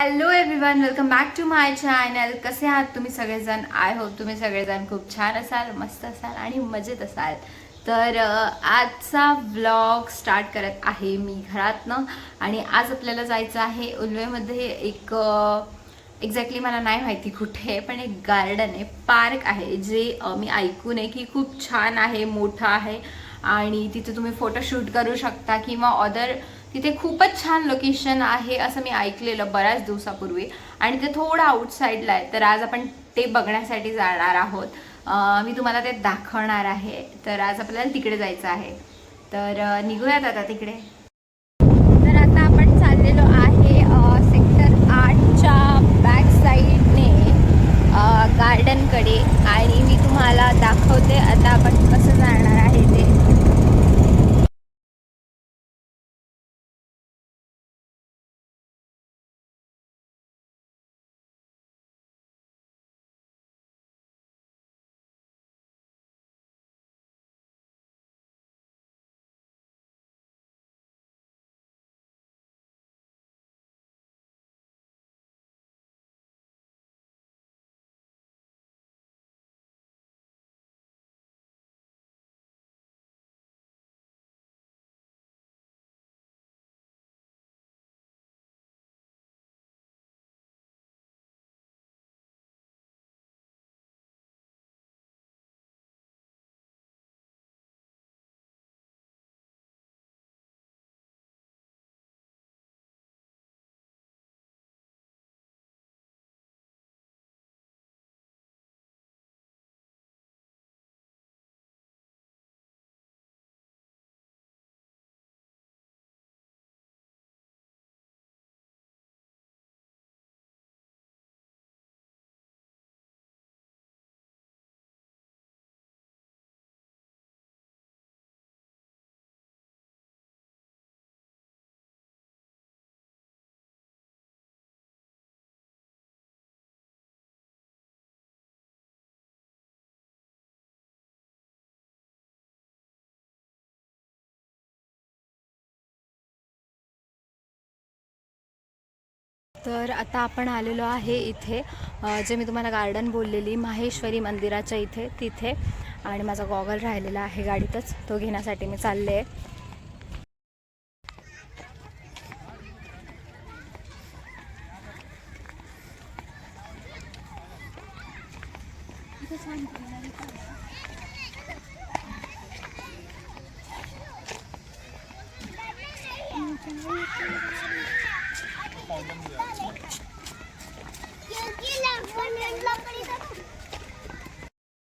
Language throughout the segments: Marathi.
Hello everyone welcome back to my channel कसे आहात तुम्ही सगळेजण? आय होप तुम्ही सगळेजण खूप छान असाल मस्त असाल आणि मजेत असाल. तर आजचा ब्लॉग स्टार्ट करत आहे मी घरातनं. आणि आज आपल्याला जायचं आहे उल्वेमध्ये एक एक्झॅक्टली मला नाही माहिती कुठे पण एक गार्डन आहे पार्क आहे जे मी ऐकून आहे की खूप छान आहे मोठं आहे. आणि तिथे तुम्ही फोटोशूट करू शकता किंवा अदर तिथे खूपच छान लोकेशन आहे असं मी ऐकलेलं बऱ्याच दिवसापूर्वी. आणि ते थोडं आउटसाईडला आहे तर आज आपण ते बघण्यासाठी जाणार आहोत. मी तुम्हाला ते दाखवणार आहे तर आज आपल्याला तिकडे जायचं आहे. तर निघूयात आता तिकडे. तर आता आपण चाललेलो आहे सेक्टर आठच्या बॅक साईडने गार्डनकडे आणि मी तुम्हाला दाखवते आता आपण कसं जाणार आहे ते. तर आता आपण आलेलो आहे इथे जे मी तुम्हाला गार्डन बोललेली माहेश्वरी मंदिराच्या इथे तिथे. आणि माझा गॉगल राहिलेला आहे गाडीतच. तो घेण्यासाठी मी चालले आहे.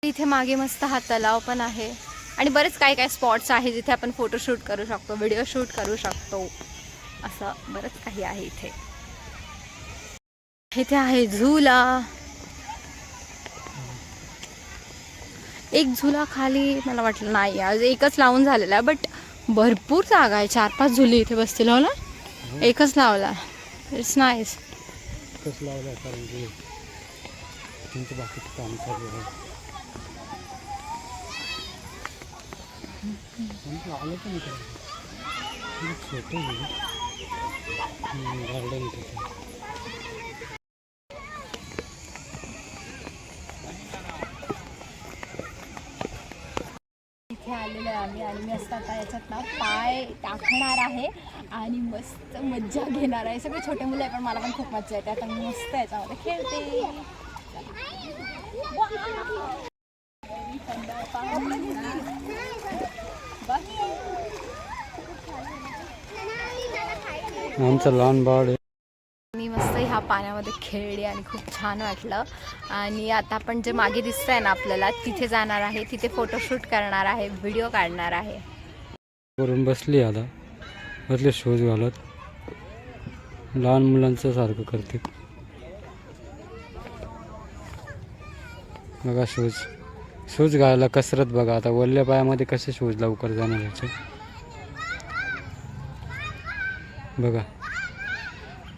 इथे मागे मस्त हा तलाव पण आहे. आणि बरेच काय काय स्पॉट्स आहे जिथे आपण फोटोशूट करू शकतो व्हिडिओ शूट करू शकतो. असं बरंच काही आहे इथे. इथे आहे झुला. एक झुला खाली मला वाटलं नाही आज एकच लावून झालेला आहे बट भरपूर जागा आहे. चार पाच झुली इथे बसतील हो ना? एकच लावला. इट्स नाईस कसं लावलं आहे कारण की तुमचं बाकीचं काम चालू आहे. आलं पण छोटं आहे. गार्डन तिथे आलेलो आहे आम्ही आणि मी असं आता याच्यात ना पाय टाकणार आहे. आणि मस्त मज्जा घेणार आहे. सगळे छोटे मुलं आहे पण मला पण खूप मज्जा येते. आता मी मस्त याच्यामध्ये खेळते. आमचं लहान बाळ आहे. मी मस्त ह्या पाण्यामध्ये खेळली आणि खूप छान वाटलं. आणि आता आपण जे मागे दिसतंय ना आपल्याला तिथे जाणार आहे तिथे फोटोशूट करणार आहे व्हिडिओ काढणार आहे. करून बसली आता. मधले शूज घालत लहान मुलांचं सारखं करते. बघा शूज शूज घालायला कसरत बघा. आता वल्ल्या पायामध्ये कसे शूज लवकर जाणार ह्याचे बघा.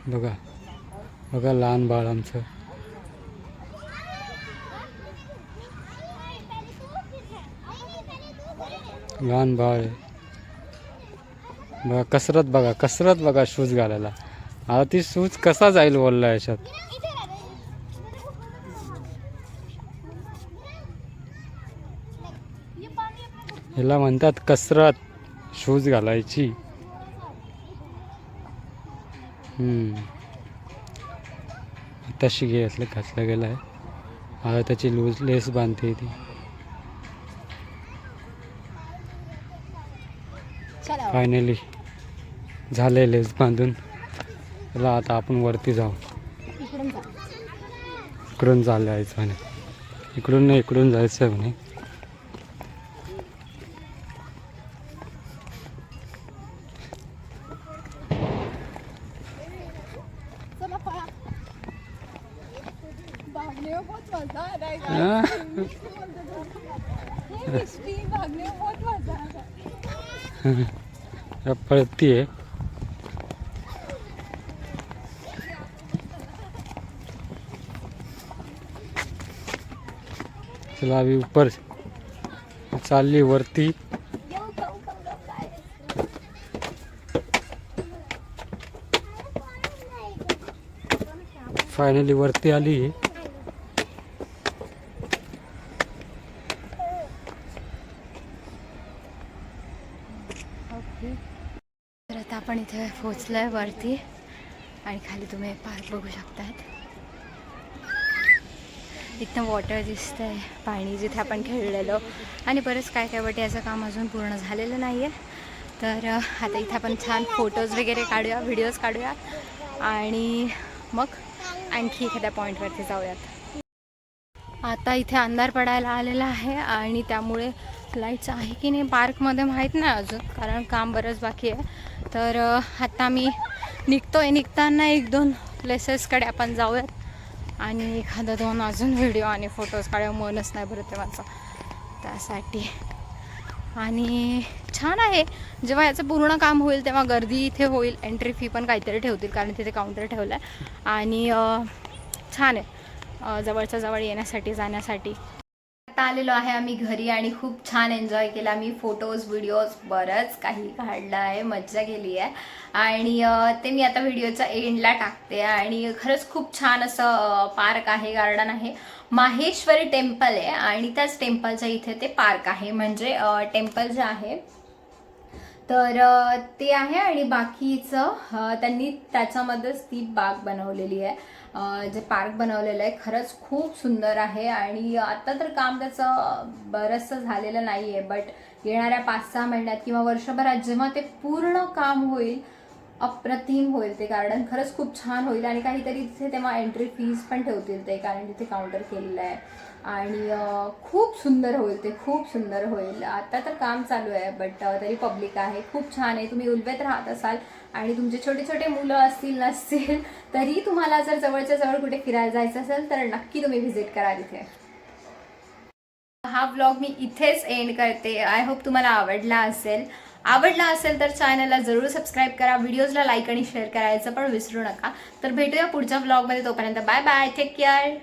बघा. बघा लहान बाळ आमचं. लहान बाळ आहे. बघा कसरत बघा कसरत बघा शूज घालायला. आता ती सूज कसा जाईल बोलला याच्यात. ह्याला म्हणतात कसरत शूज घालायची. तशी घेतलं घातलं गेलं आहे आता त्याची लूज लेस बांधते ती. फायनली झाले लेस बांधून. चला आता आपण वरती जाऊ. इकडून चालायचं म्हणे. इकडून नाही इकडून जायचं आहे म्हणे. चला पळा. चला अभी ऊपर चालली वरती. फायनली वरती आली तर आता आपण इथे पोचलो आहे वरती आणि खाली तुम्ही पार्क बघू शकतात इथनं वॉटर दिसतं आहे पाणी जिथे आपण खेळलेलो. आणि बरंच काय काय वाटे याचं काम अजून पूर्ण झालेलं नाही आहे तर आता इथे आपण छान फोटोज वगैरे काढूया व्हिडिओज काढूया. आणि मग आणखी एखाद्या पॉईंटवरती जाऊयात. आता इथे अंधार पडायला आलेला आहे आणि त्यामुळे लाईट्स आहे की नाही पार्कमध्ये माहीत नाही अजून कारण काम बरंच बाकी आहे. तर आता मी निघतो आहे निघताना एक दोन प्लेसेसकडे आपण जाऊयात. आणि एखादा दोन अजून व्हिडिओ आणि फोटोज काढायला मनच नाही भरत आहे माझं. त्यासाठी. आणि छान आहे. जेव्हा याचं पूर्ण काम होईल तेव्हा गर्दी इथे होईल. एंट्री फी पण काहीतरी ठेवतील कारण तिथे काउंटर ठेवलं आहे आणि छान आहे. जवळच्या जवळ येण्यासाठी जाण्यासाठी. आत्ता आलेलो आहे आम्ही घरी आणि खूप छान एन्जॉय केला. मी फोटोज व्हिडिओज बरंच काही काढलं आहे. मज्जा केली आहे. आणि ते मी आता व्हिडिओच्या एंडला टाकते. आणि खरंच खूप छान असं पार्क आहे गार्डन आहे. माहेश्वरी टेम्पल आहे आणि त्याच टेम्पलच्या इथे ते पार्क आहे. म्हणजे टेम्पल जे आहे तर ते आहे आणि बाकीचं त्यांनी त्याच्यामध्येच ती बाग बनवलेली आहे. जे पार्क बनवलेलं आहे खरंच खूप सुंदर आहे आणि आता तर काम त्याचं बरंचसं झालेलं नाही आहे बट येणाऱ्या पाच सहा महिन्यात किंवा वर्षभरात जेव्हा ते पूर्ण काम होईल अप्रतिम होईल ते गार्डन खरंच खूप छान होईल आणि काहीतरी तिथे तेव्हा एंट्री फीज पण ठेवतील ते कारण तिथे काउंटर केलेलं आहे. आणि खूप सुंदर होईल ते खूप सुंदर होईल. आता तर काम चालू आहे बट तरी पब्लिक आहे. खूप छान आहे. तुम्ही उलवेत राहत असाल आणि तुमचे छोटे छोटे मुलं असतील नसतील तरी तुम्हाला जर जवळच्या जवळ कुठे फिरायला जायचं असेल तर नक्की तुम्ही व्हिजिट करा तिथे. हा ब्लॉग मी इथेच एंड करते. आय होप तुम्हाला आवडला असेल. आवडला असेल तर चॅनलला जरूर सबस्क्राईब करा. व्हिडिओजला लाईक आणि शेअर करायचं पण विसरू नका. तर भेटूया पुढच्या ब्लॉगमध्ये तोपर्यंत बाय बाय टेक केअर